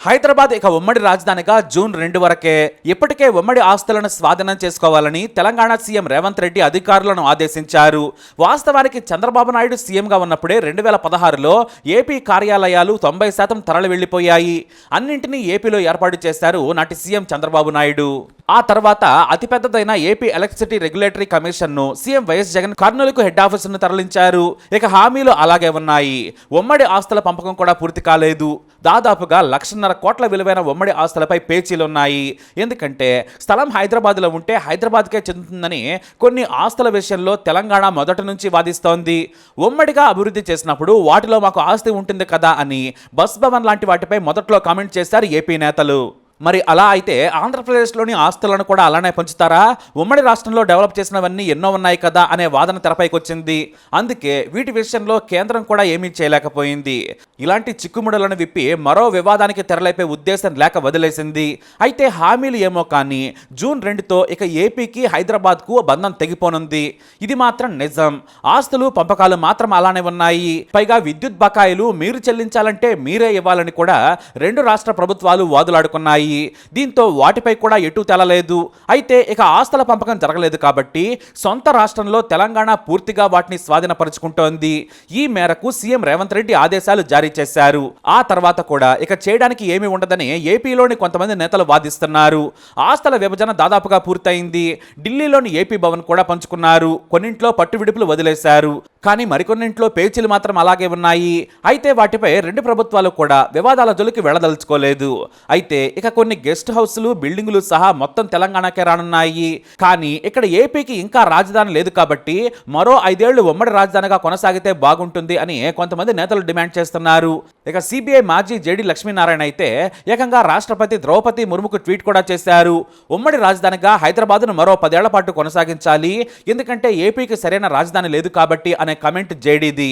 హైదరాబాద్ ఇక ఉమ్మడి రాజధానిగా జూన్ రెండు వరకే ఇప్పటికే ఉమ్మడి ఆస్తులను స్వాధీనం చేసుకోవాలని తెలంగాణ సీఎం రేవంత్ రెడ్డి అధికారులను ఆదేశించారు. వాస్తవానికి చంద్రబాబు నాయుడు సీఎంగా ఉన్నప్పుడే రెండు వేల పదహారులో ఏపీ కార్యాలయాలు తొంభై శాతం తరలి వెళ్ళిపోయాయి అన్నింటినీ ఏపీలో ఏర్పాటు చేశారు నాటి సీఎం చంద్రబాబు నాయుడు. ఆ తర్వాత అతిపెద్దదైన ఏపీ ఎలక్ట్రిసిటీ రెగ్యులేటరీ కమిషన్ను సీఎం వైఎస్ జగన్ కర్నూలుకు హెడ్ ఆఫీసును తరలించారు. ఇక హామీలు అలాగే ఉన్నాయి. ఉమ్మడి ఆస్తుల పంపకం కూడా పూర్తి కాలేదు. దాదాపుగా లక్షన్నర కోట్ల విలువైన ఉమ్మడి ఆస్తులపై పేచీలున్నాయి. ఎందుకంటే స్థలం హైదరాబాద్లో ఉంటే హైదరాబాద్కే చెందుతుందని కొన్ని ఆస్తుల విషయంలో తెలంగాణ మొదటి నుంచి వాదిస్తోంది. ఉమ్మడిగా అభివృద్ధి చేసినప్పుడు వాటిలో మాకు ఆస్తి ఉంటుంది కదా అని బస్ భవన్ లాంటి వాటిపై మొదట్లో కామెంట్ చేశారు ఏపీ నేతలు. మరి అలా అయితే ఆంధ్రప్రదేశ్లోని ఆస్తులను కూడా అలానే పంచుతారా? ఉమ్మడి రాష్ట్రంలో డెవలప్ చేసినవన్నీ ఎన్నో ఉన్నాయి కదా అనే వాదన తెరపైకి వచ్చింది అందుకే వీటి విషయంలో కేంద్రం కూడా ఏమీ చేయలేకపోయింది. ఇలాంటి చిక్కుముడలను విప్పి మరో వివాదానికి తెరలేపే ఉద్దేశం లేక వదిలేసింది. అయితే హామీలు ఏమో కానీ జూన్ రెండుతో ఇక ఏపీకి హైదరాబాద్కు బంధం తెగిపోనుంది. ఇది మాత్రం నిజం. ఆస్తులు పంపకాలు మాత్రం అలానే ఉన్నాయి. పైగా విద్యుత్ బకాయిలు మీరు చెల్లించాలంటే మీరే ఇవ్వాలని కూడా రెండు రాష్ట్ర ప్రభుత్వాలు వాదులాడుకున్నాయి. దీంతో వాటిపై కూడా ఎటు తెలలేదు. అయితే ఇక ఆస్తుల పంపకం జరగలేదు కాబట్టి సొంత రాష్ట్రంలో తెలంగాణ పూర్తిగా వాటిని స్వాధీనపరుచుకుంటోంది. ఈ మేరకు సీఎం రేవంత్ రెడ్డి ఆదేశాలు జారీ చేశారు. ఆ తర్వాత కూడా ఇక చేయడానికి ఏమీ ఉండదని ఏపీలోని కొంతమంది నేతలు వాదిస్తున్నారు. ఆస్తుల విభజన దాదాపుగా పూర్తయింది. ఢిల్లీలోని ఏపీ భవన్ కూడా పంచుకున్నారు. కొన్నింట్లో పట్టు విడుపులు వదిలేశారు. కానీ మరికొన్నింట్లో పేచీలు మాత్రం అలాగే ఉన్నాయి. అయితే వాటిపై రెండు ప్రభుత్వాలు కూడా వివాదాల జోలికి వెళ్ళదలుచుకోలేదు. అయితే ఇక కొన్ని గెస్ట్ హౌస్లు బిల్డింగులు సహా మొత్తం తెలంగాణకే రానున్నాయి. కానీ ఇక్కడ ఏపీకి ఇంకా రాజధాని లేదు కాబట్టి మరో ఐదేళ్ళు ఉమ్మడి రాజధానిగా కొనసాగితే బాగుంటుంది అని కొంతమంది నేతలు డిమాండ్ చేస్తున్నారు. ఇక సిబిఐ మాజీ జేడి లక్ష్మీనారాయణ అయితే ఏకంగా రాష్ట్రపతి ద్రౌపది ముర్ముకు ట్వీట్ కూడా చేశారు. ఉమ్మడి రాజధానిగా హైదరాబాద్ను మరో పదేళ్ళ పాటు కొనసాగించాలి. ఎందుకంటే ఏపీకి సరైన రాజధాని లేదు కాబట్టి అనే కమెంట్ జేడీది.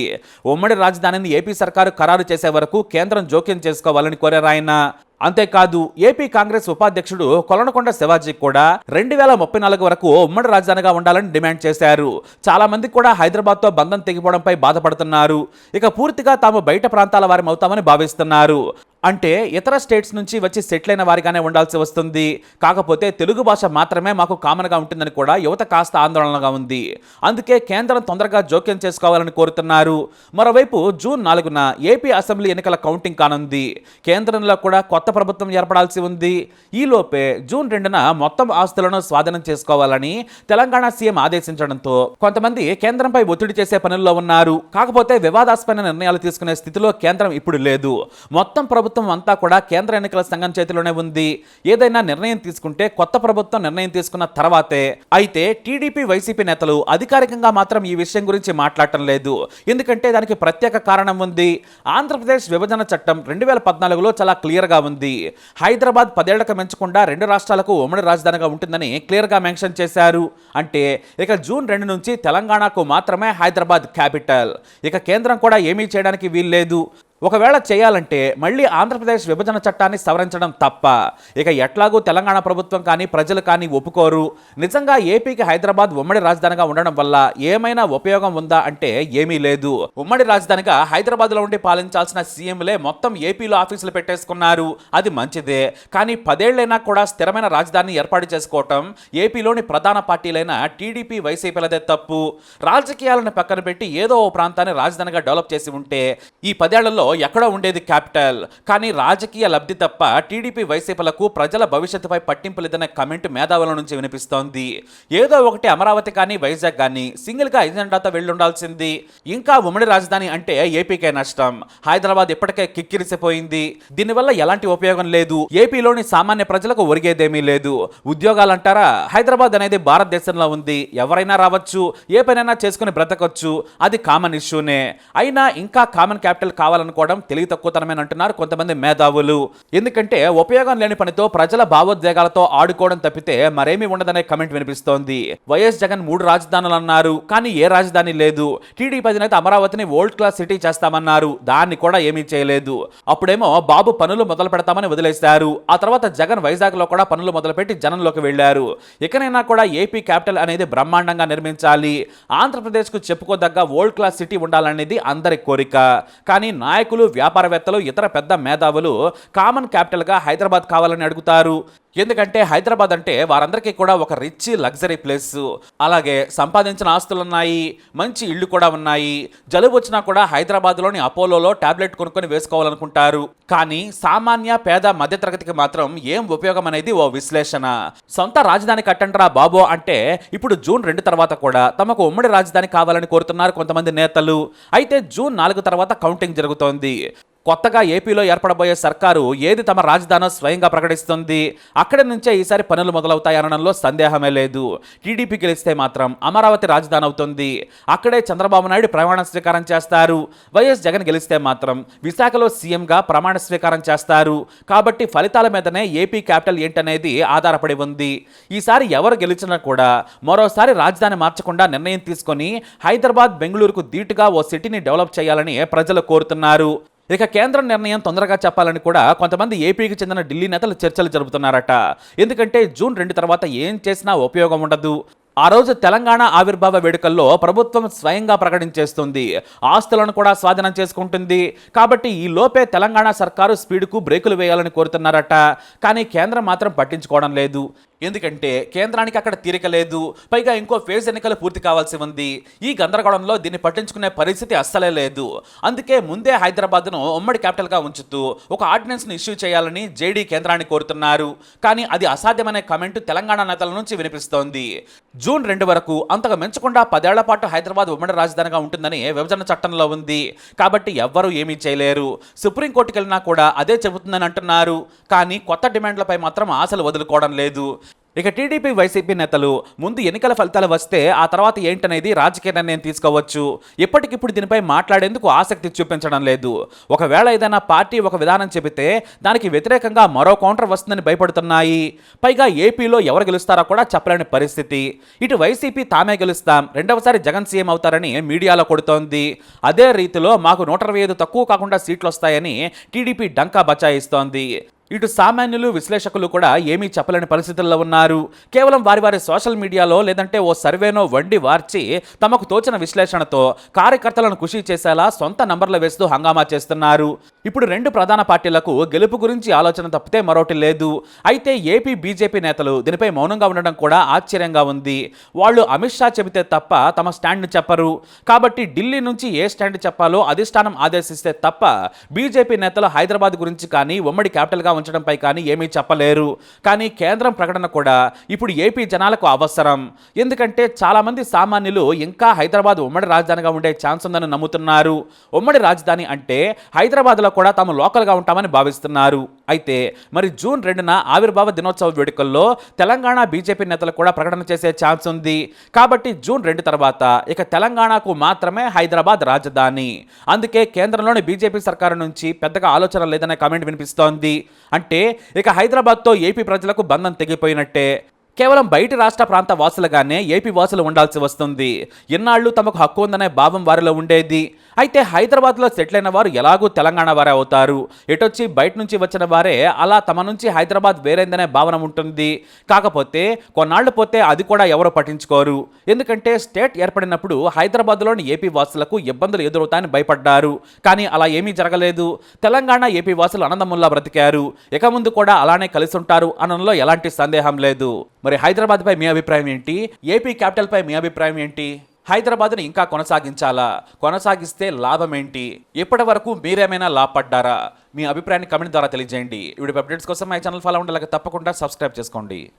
ఉమ్మడి రాజధానిని ఏపీ సర్కారు ఖరారు చేసే వరకు కేంద్రం జోక్యం చేసుకోవాలని కోరారు ఆయన. అంతేకాదు ఏపీ కాంగ్రెస్ ఉపాధ్యక్షుడు కొలనకొండ శివాజీ కూడా రెండు వేల ముప్పై నాలుగు వరకు ఉమ్మడి రాజధానిగా ఉండాలని డిమాండ్ చేశారు. చాలా మంది కూడా హైదరాబాద్తో బంధం తెగిపోవడంపై బాధపడుతున్నారు. ఇక పూర్తిగా తాము బయట ప్రాంతాల వారం అవుతామని భావిస్తున్నారు. అంటే ఇతర స్టేట్స్ నుంచి వచ్చి సెటిల్ అయిన వారిగానే ఉండాల్సి వస్తుంది. కాకపోతే తెలుగు భాష మాత్రమే మాకు కామన్గా ఉంటుందని కూడా యువత కాస్త ఆందోళనగా ఉంది. అందుకే కేంద్రం తొందరగా జోక్యం చేసుకోవాలని కోరుతున్నారు. మరోవైపు జూన్ నాలుగున ఏపీ అసెంబ్లీ ఎన్నికల కౌంటింగ్ కానుంది. కేంద్రంలో కూడా కొత్త ప్రభుత్వం ఏర్పడాల్సి ఉంది. ఈలోపే జూన్ రెండున మొత్తం ఆస్తులను స్వాధీనం చేసుకోవాలని తెలంగాణ సీఎం ఆదేశించడంతో కొంతమంది కేంద్రంపై ఒత్తిడి చేసే పనుల్లో ఉన్నారు. కాకపోతే వివాదాస్పద నిర్ణయాలు తీసుకునే స్థితిలో కేంద్రం ఇప్పుడు లేదు. మొత్తం ప్రభుత్వం ప్రభుత్వం అంతా కూడా కేంద్ర ఎన్నికల సంఘం చేతిలోనే ఉంది. ఏదైనా నిర్ణయం తీసుకుంటే కొత్త ప్రభుత్వం నిర్ణయం తీసుకున్న తర్వాతే. అయితే టీడీపీ వైసీపీ నేతలు అధికారికంగా మాత్రం ఈ విషయం గురించి మాట్లాడటం లేదు. ఎందుకంటే దానికి ప్రత్యేక కారణం ఉంది. ఆంధ్రప్రదేశ్ విభజన చట్టం రెండు వేల పద్నాలుగులో చాలా క్లియర్గా ఉంది. హైదరాబాద్ పదేళ్ళకు మెంచకుండా రెండు రాష్ట్రాలకు ఉమ్మడి రాజధానిగా ఉంటుందని క్లియర్గా మెన్షన్ చేశారు. అంటే ఇక జూన్ రెండు నుంచి తెలంగాణకు మాత్రమే హైదరాబాద్ క్యాపిటల్. ఇక కేంద్రం కూడా ఏమీ చేయడానికి వీల్లేదు. ఒకవేళ చేయాలంటే మళ్ళీ ఆంధ్రప్రదేశ్ విభజన చట్టాన్ని సవరించడం తప్ప. ఇక ఎట్లాగూ తెలంగాణ ప్రభుత్వం కానీ ప్రజలు కానీ ఒప్పుకోరు. నిజంగా ఏపీకి హైదరాబాద్ ఉమ్మడి రాజధానిగా ఉండడం వల్ల ఏమైనా ఉపయోగం ఉందా అంటే ఏమీ లేదు. ఉమ్మడి రాజధానిగా హైదరాబాద్లో ఉండి పాలించాల్సిన సీఎంలే మొత్తం ఏపీలో ఆఫీసులు పెట్టేసుకున్నారు. అది మంచిదే. కానీ పదేళ్ళైనా కూడా స్థిరమైన రాజధానిని ఏర్పాటు చేసుకోవటం ఏపీలోని ప్రధాన పార్టీలైన టీడీపీ వైసీపీలదే తప్పు. రాజకీయాలను పక్కన పెట్టి ఏదో ఓ ప్రాంతాన్ని రాజధానిగా డెవలప్ చేసి ఉంటే ఈ పదేళ్ళలో ఎక్కడో ఉండేది క్యాపిటల్. కానీ రాజకీయ లబ్ధి తప్ప టీడీపీ వైసీపీలకు ప్రజల భవిష్యత్తుపై పట్టింపు లేదనే కమెంట్ మేధావుల నుంచి వినిపిస్తోంది. ఏదో ఒకటి అమరావతి కానీ వైజాగ్ కానీ సింగిల్గా ఎజెండాతో వెళ్ళుండాల్సింది. ఇంకా ఉమ్మడి రాజధాని అంటే ఏపీకే నష్టం. హైదరాబాద్ ఇప్పటికే కిక్కిరిసిపోయింది. దీనివల్ల ఎలాంటి ఉపయోగం లేదు. ఏపీలోని సామాన్య ప్రజలకు ఒరిగేదేమీ లేదు. ఉద్యోగాలంటారా? హైదరాబాద్ అనేది భారతదేశంలో ఉంది. ఎవరైనా రావచ్చు. ఏ పనైనా చేసుకుని బ్రతకొచ్చు. అది కామన్ ఇష్యూనే అయినా ఇంకా కామన్ క్యాపిటల్ కావాలనుకోవడం తెలివి తక్కువతనమని అంటున్నారు కొంతమంది మేధావులు. ఎందుకంటే ఉపయోగం లేని పనితో ప్రజల భావోద్వేగాలతో ఆడుకోవడం తప్పితే మరేమీ ఉండదనే కమెంట్ వినిపిస్తోంది. వైఎస్ జగన్ మూడు రాజధానులు అన్నారు. కానీ ఏ రాజధాని లేదు. టీడీపీ అధినేత అమరావతిని వరల్డ్ క్లాస్ సిటీ చేస్తామన్నారు. దాన్ని కూడా ఏమీ చేయలేదు. అప్పుడేమో బాబు పనులు మొదలు పెడతామని వదిలేశారు. ఆ తర్వాత జగన్ వైజాగ్లో కూడా పనులు మొదలుపెట్టి జనంలోకి వెళ్ళారు ఇకనైనా కూడా ఏపీ క్యాపిటల్ అనేది బ్రహ్మాండంగా నిర్మించాలి. ఆంధ్రప్రదేశ్కు చెప్పుకోదగ్గ వరల్డ్ క్లాస్ సిటీ ఉండాలనేది అందరి కోరిక. కానీ నాయకులు నాయకులు వ్యాపారవేత్తలు ఇతర పెద్ద మేధావులు కామన్ క్యాపిటల్గా హైదరాబాద్ కావాలని అడుగుతారు. ఎందుకంటే హైదరాబాద్ అంటే వారందరికీ కూడా ఒక రిచ్ లగ్జరీ ప్లేస్ అలాగే సంపాదించిన ఆస్తులు ఉన్నాయి మంచి ఇళ్ళు కూడా ఉన్నాయి. జలుబు వచ్చినా కూడా హైదరాబాద్లోని అపోలోలో టాబ్లెట్ కొనుక్కొని వేసుకోవాలనుకుంటారు. కానీ సామాన్య పేద మధ్యతరగతికి మాత్రం ఏం ఉపయోగం అనేది ఓ విశ్లేషణ. సొంత రాజధాని కట్టంటరా బాబో అంటే ఇప్పుడు జూన్ రెండు తర్వాత కూడా తమకు ఉమ్మడి రాజధాని కావాలని కోరుతున్నారు కొంతమంది నేతలు. అయితే జూన్ నాలుగు తర్వాత కౌంటింగ్ జరుగుతోంది. కొత్తగా ఏపీలో ఏర్పడబోయే సర్కారు ఏది తమ రాజధానో స్వయంగా ప్రకటిస్తుంది? అక్కడి నుంచే ఈసారి పనులు మొదలవుతాయనడంలో సందేహమే లేదు. టీడీపీ గెలిస్తే మాత్రం అమరావతి రాజధాని అవుతుంది. అక్కడే చంద్రబాబు నాయుడు ప్రమాణ స్వీకారం చేస్తారు. వైఎస్ జగన్ గెలిస్తే మాత్రం విశాఖలో సీఎంగా ప్రమాణ స్వీకారం చేస్తారు. కాబట్టి ఫలితాల మీదనే ఏపీ క్యాపిటల్ ఏంటనేది ఆధారపడి ఉంది. ఈసారి ఎవరు గెలిచినా కూడా మరోసారి రాజధాని మార్చకుండా నిర్ణయం తీసుకొని హైదరాబాద్ బెంగళూరుకు ధీటుగా ఓ సిటీని డెవలప్ చేయాలని ప్రజలు కోరుతున్నారు. ఇక కేంద్రం నిర్ణయం తొందరగా చెప్పాలని కూడా కొంతమంది ఏపీకి చెందిన ఢిల్లీ నేతలు చర్చలు జరుపుతున్నారట. ఎందుకంటే జూన్ రెండు తర్వాత ఏం చేసినా ఉపయోగం ఉండదు. ఆ రోజు తెలంగాణ ఆవిర్భావ వేడుకల్లో ప్రభుత్వం స్వయంగా ప్రకటించేస్తుంది. ఆస్తులను కూడా స్వాధీనం చేసుకుంటుంది. కాబట్టి ఈ లోపే తెలంగాణ సర్కారు స్పీడ్కు బ్రేకులు వేయాలని కోరుతున్నారట. కానీ కేంద్రం మాత్రం పట్టించుకోవడం లేదు. ఎందుకంటే కేంద్రానికి అక్కడ తీరిక లేదు పైగా ఇంకో ఫేజ్ ఎన్నికలు పూర్తి కావాల్సి ఉంది. ఈ గందరగోళంలో దీన్ని పట్టించుకునే పరిస్థితి అస్సలే లేదు. అందుకే ముందే హైదరాబాద్ను ఉమ్మడి క్యాపిటల్గా ఉంచుతూ ఒక ఆర్డినెన్స్ను ఇష్యూ చేయాలని జేడీ కేంద్రాన్ని కోరుతున్నారు. కానీ అది అసాధ్యమనే కమెంటు తెలంగాణ నేతల నుంచి వినిపిస్తోంది. జూన్ రెండు వరకు అంతగా మించకుండా పదేళ్ళ పాటు హైదరాబాద్ ఉమ్మడి రాజధానిగా ఉంటుందని విభజన చట్టంలో ఉంది. కాబట్టి ఎవ్వరూ ఏమీ చేయలేరు. సుప్రీంకోర్టుకెళ్ళినా కూడా అదే చెబుతుందని అంటున్నారు. కానీ కొత్త డిమాండ్లపై మాత్రం ఆశలు వదులుకోవడం లేదు. ఇక టీడీపీ వైసీపీ నేతలు ముందు ఎన్నికల ఫలితాలు వస్తే ఆ తర్వాత ఏంటనేది రాజకీయ నిర్ణయం తీసుకోవచ్చు. ఇప్పటికిప్పుడు దీనిపై మాట్లాడేందుకు ఆసక్తి చూపించడం లేదు. ఒకవేళ ఏదైనా పార్టీ ఒక విధానం చెబితే దానికి వ్యతిరేకంగా మరో కౌంటర్ వస్తుందని భయపడుతున్నాయి. పైగా ఏపీలో ఎవరు గెలుస్తారో కూడా చెప్పలేని పరిస్థితి. ఇటు వైసీపీ తామే గెలుస్తాం. రెండవసారి జగన్ సీఎం అవుతారని మీడియాలో కొడుతోంది. అదే రీతిలో మాకు నూట ఇరవై ఐదు తక్కువ కాకుండా సీట్లు వస్తాయని టీడీపీ డంకా బచాయిస్తోంది. ఇటు సామాన్యులు విశ్లేషకులు కూడా ఏమీ చెప్పలేని పరిస్థితుల్లో ఉన్నారు. కేవలం వారి వారి సోషల్ మీడియాలో లేదంటే ఓ సర్వేనో వండి వార్చి తమకు తోచిన విశ్లేషణతో కార్యకర్తలను ఖుషి చేసేలా సొంత నంబర్లు వేస్తూ హంగామా చేస్తున్నారు. ఇప్పుడు రెండు ప్రధాన పార్టీలకు గెలుపు గురించి ఆలోచన తప్పితే మరొకటి లేదు. అయితే ఏపీ బీజేపీ నేతలు దీనిపై మౌనంగా ఉండడం కూడా ఆశ్చర్యంగా ఉంది. వాళ్ళు అమిత్ షా చెబితే తప్ప తమ స్టాండ్ని చెప్పరు. కాబట్టి ఢిల్లీ నుంచి ఏ స్టాండ్ చెప్పాలో అధిష్టానం ఆదేశిస్తే తప్ప బీజేపీ నేతలు హైదరాబాద్ గురించి కానీ ఉమ్మడి క్యాపిటల్గా ఉంచడంపై కానీ ఏమీ చెప్పలేరు. కానీ కేంద్రం ప్రకటన కూడా ఇప్పుడు ఏపీ జనాలకు అవసరం. ఎందుకంటే చాలామంది సామాన్యులు ఇంకా హైదరాబాద్ ఉమ్మడి రాజధానిగా ఉండే ఛాన్స్ ఉందని నమ్ముతున్నారు. ఉమ్మడి రాజధాని అంటే హైదరాబాద్లో కూడా తాము లోకల్గా ఉంటామని భావిస్తున్నారు. అయితే మరి జూన్ రెండున ఆవిర్భావ దినోత్సవ వేడుకల్లో తెలంగాణ బీజేపీ నేతలు కూడా ప్రకటన చేసే ఛాన్స్ ఉంది. కాబట్టి జూన్ రెండు తర్వాత ఇక తెలంగాణకు మాత్రమే హైదరాబాద్ రాజధాని. అందుకే కేంద్రంలోని బీజేపీ సర్కారు నుంచి పెద్దగా ఆలోచన లేదనే కామెంట్ వినిపిస్తోంది. అంటే ఇక హైదరాబాద్తో ఏపీ ప్రజలకు బంధం తెగిపోయినట్టే. కేవలం బయటి రాష్ట్ర ప్రాంత వాసులుగానే ఏపీ వాసులు ఉండాల్సి వస్తుంది. ఇన్నాళ్ళు తమకు హక్కు ఉందనే భావం వారిలో ఉండేది. అయితే హైదరాబాద్లో సెటిల్ అయిన వారు ఎలాగూ తెలంగాణ వారే అవుతారు. ఎటొచ్చి బయట నుంచి వచ్చిన వారే అలా తమ నుంచి హైదరాబాద్ వేరైందనే భావన ఉంటుంది. కాకపోతే కొన్నాళ్ళు పోతే అది కూడా ఎవరు పట్టించుకోరు. ఎందుకంటే స్టేట్ ఏర్పడినప్పుడు హైదరాబాద్లోని ఏపీ వాసులకు ఇబ్బందులు ఎదురవుతాయని భయపడ్డారు. కానీ అలా ఏమీ జరగలేదు. తెలంగాణ ఏపీ వాసులు ఆనందముల్లా బ్రతికారు. ఇక ముందు కూడా అలానే కలిసి ఉంటారు అనడంలో ఎలాంటి సందేహం లేదు. మరి హైదరాబాద్పై మీ అభిప్రాయం ఏంటి? ఏపీ క్యాపిటల్పై మీ అభిప్రాయం ఏంటి? హైదరాబాద్ని ఇంకా కొనసాగించాలా? కొనసాగిస్తే లాభం ఏంటి ఇప్పటి వరకు మీరేమైనా లాభపడ్డారా? మీ అభిప్రాయాన్ని కమెంట్ ద్వారా తెలియజేయండి. ఇవి అప్డేట్స్ కోసం మా ఛానల్ ఫాలో ఉండాలి తప్పకుండా సబ్స్క్రైబ్ చేసుకోండి.